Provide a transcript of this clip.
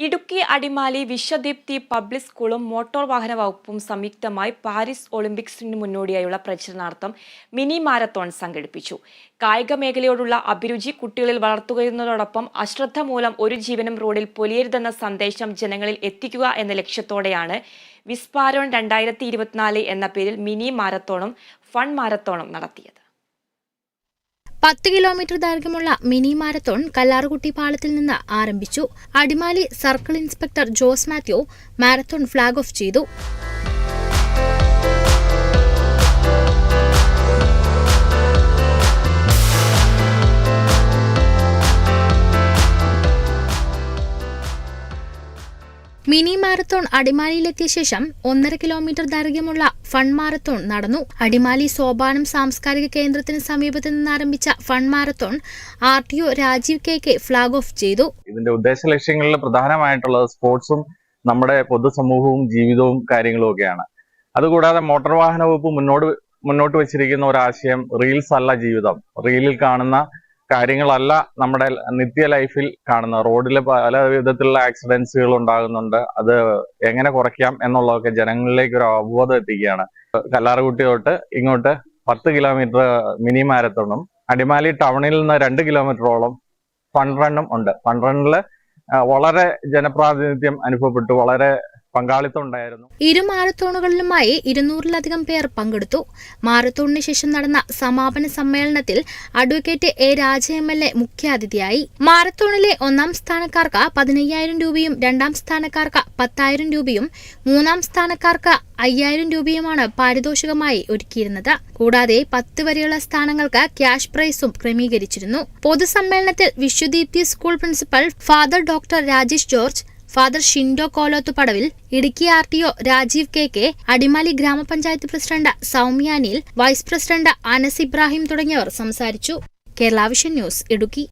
Idukki Adimali Vishwadeepthi public സ്കൂളും motor വാഹന വകുപ്പും സംയുക്തമായി പാരീസ് ഒളിമ്പിക്സിന് മുന്നോടിയായുള്ള പ്രചരണാർത്ഥം മിനി മാരത്തോൺ സംഘടിപ്പിച്ചു. കായിക മേഖലയോടുള്ള അഭിരുചി കുട്ടികളിൽ വളർത്തുകയെന്നതോടൊപ്പം അശ്രദ്ധ മൂലം ഒരു ജീവനും റോഡിൽ പൊലിയരുതെന്ന സന്ദേശം ജനങ്ങളിൽ എത്തിക്കുക എന്ന ലക്ഷ്യത്തോടെയാണ് വിസ്പാരോൺ രണ്ടായിരത്തി എന്ന പേരിൽ മിനി മാരത്തോണും ഫൺ മാരത്തോണും നടത്തിയത്. പത്ത് കിലോമീറ്റർ ദൈർഘ്യമുള്ള മിനി മാരത്തോൺ കല്ലാറുകുട്ടി പാളത്തിൽ നിന്ന് ആരംഭിച്ചു. Adimali circle inspector Jose Mathew marathon flag off ചെയ്തു. മിനി മാരത്തോൺ അടിമാലിയിലെത്തിയ ശേഷം ഒന്നര കിലോമീറ്റർ ദൈർഘ്യമുള്ള ഫൺ മാരത്തോൺ നടന്നു. അടിമാലി സോപാനം സാംസ്കാരിക കേന്ദ്രത്തിന് സമീപത്ത് നിന്ന് ആരംഭിച്ച fun marathon R T O Rajeev K K flag off ചെയ്തു. ഇതിന്റെ ഉദ്ദേശ ലക്ഷ്യങ്ങളിൽ പ്രധാനമായിട്ടുള്ളത് സ്പോർട്സും നമ്മുടെ പൊതുസമൂഹവും ജീവിതവും കാര്യങ്ങളും ഒക്കെയാണ്. അതുകൂടാതെ മോട്ടോർ വാഹന വകുപ്പ് മുന്നോട്ട് മുന്നോട്ട് വെച്ചിരിക്കുന്ന ഒരാശയം റീൽസ് അല്ല ജീവിതം. റീലിൽ കാണുന്ന കാര്യങ്ങളല്ല നമ്മുടെ നിത്യ ലൈഫിൽ കാണുന്ന. റോഡിൽ പല വിധത്തിലുള്ള ആക്സിഡൻസുകൾ ഉണ്ടാകുന്നുണ്ട്. അത് എങ്ങനെ കുറയ്ക്കാം എന്നുള്ളതൊക്കെ ജനങ്ങളിലേക്ക് ഒരു അവബോധം എത്തിക്കുകയാണ്. കല്ലാറുകുട്ടി തൊട്ട് ഇങ്ങോട്ട് പത്ത് കിലോമീറ്റർ മിനി മാരത്തോണും അടിമാലി ടൗണിൽ നിന്ന് രണ്ട് കിലോമീറ്ററോളം ഫൺ റണ്ണും ഉണ്ട്. ഫൺ റണ്ണിൽ വളരെ ജനപ്രാതിനിധ്യം അനുഭവപ്പെട്ടു. വളരെ പങ്കാളിത്തം ഉണ്ടായിരുന്നു. ഇരു മാരത്തോണുകളിലുമായി ഇരുന്നൂറിലധികം പേർ പങ്കെടുത്തു. മാരത്തോണിന് ശേഷം നടന്ന സമാപന സമ്മേളനത്തിൽ advocate A Raja M L A മുഖ്യാതിഥിയായി. മാരത്തോണിലെ ഒന്നാം സ്ഥാനക്കാർക്ക് പതിനയ്യായിരം രൂപയും രണ്ടാം സ്ഥാനക്കാർക്ക് പത്തായിരം രൂപയും മൂന്നാം സ്ഥാനക്കാർക്ക് അയ്യായിരം രൂപയുമാണ് പാരിതോഷികമായി ഒരുക്കിയിരുന്നത്. കൂടാതെ പത്ത് വരെയുള്ള സ്ഥാനങ്ങൾക്ക് ക്യാഷ് പ്രൈസും ക്രമീകരിച്ചിരുന്നു. പൊതുസമ്മേളനത്തിൽ Vishwadeepthi school principal father doctor Rajesh George father Shindo Kolothu Padavil Idukki R T O Rajeev K K Adimali ഗ്രാമപഞ്ചായത്ത് president Soumya Anil vice president Anas Ibrahim തുടങ്ങിയവർ സംസാരിച്ചു. കേരളാവിഷൻ ന്യൂസ് ഇടുക്കി.